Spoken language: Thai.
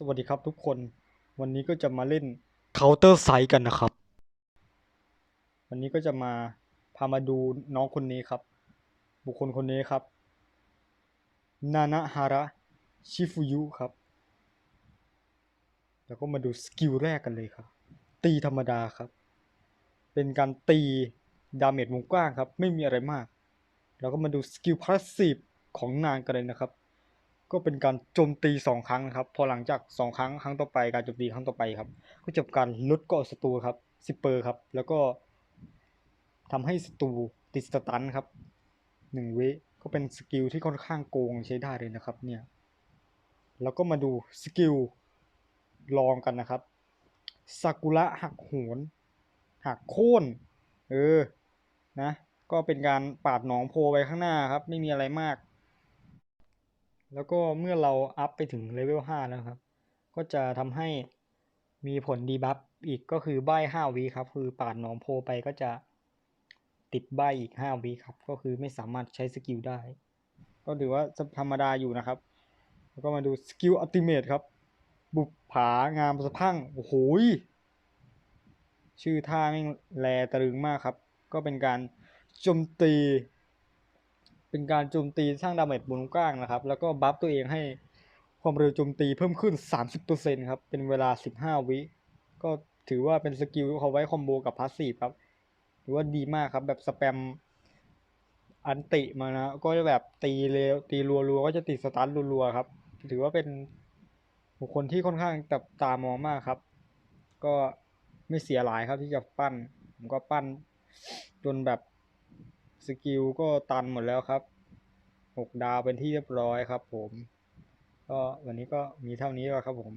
สวัสดีครับทุกคน วันนี้ก็จะมาเล่น Counter Strike กันนะครับ วันนี้ก็จะมาพามาดูน้องคนนี้ครับ บุคคลคนนี้ครับ นานะฮาระชิฟุยุครับ แล้วก็มาดูสกิลแรกกันเลยครับ ตีธรรมดาครับ เป็นการตีดาเมจวงกว้างครับ ไม่มีอะไรมาก แล้วก็มาดูสกิลพาสซีฟของนางกันเลยนะครับ ก็เป็นการโจมตีสองครั้งนะครับพอหลังจากสองครั้งครั้งต่อไปการโจมตีครั้งต่อไปครับ ก็จะเป็นการลดเกราะศัตรูครับซิปเปอร์ครับ แล้วก็ทำให้ศัตรูติดสตันครับหนึ่งวิก็เป็นสกิลที่ค่อนข้างโกงใช้ได้เลยนะครับเนี่ยแล้วก็มาดูสกิลลองกันนะครับซากุระหักโหนหักโค่นเออนะก็เป็นการปาดหนองโพไปข้างหน้าครับ ไม่มีอะไรมาก แล้วก็เมื่อเราอัพไปถึงเลเวล5แล้วครับ ก็จะทำให้มีผลดีบัฟอีกก็คือใบ5วิครับ คือปาดหนองโพไปก็จะติดใบอีก5วิครับ ก็คือไม่สามารถใช้สกิลได้ ก็ถือว่าธรรมดาอยู่นะครับ แล้วก็มาดูสกิลอัลติเมทครับ บุปผางามสะพังโอ้โหชื่อท่าแม่งแลตรึงมากครับ ก็เป็นการโจมตี เป็นการโจมตีสร้างดาเมจบนกว้างนะครับ แล้วก็บัฟตัวเองให้ความเร็วโจมตีเพิ่มขึ้น 30%ครับ เป็นเวลา 15 วิ ก็ถือว่าเป็นสกิลเขาไว้คอมโบกับพาสซีฟครับ ถือว่าดีมากครับ แบบสแปมอันติมานะ ก็จะแบบตีเร็วตีรัวๆ ก็จะติดสตันรัวๆครับ ถือว่าเป็นบุคคลที่ค่อนข้างจับตามองมากครับ ก็ไม่เสียหลายครับที่จะปั้น ผมก็ปั้นจนแบบ สกิลก็ตันหมดแล้วครับหกดาวเป็นที่เรียบร้อยครับผม ก็วันนี้ก็มีเท่านี้แล้วครับผม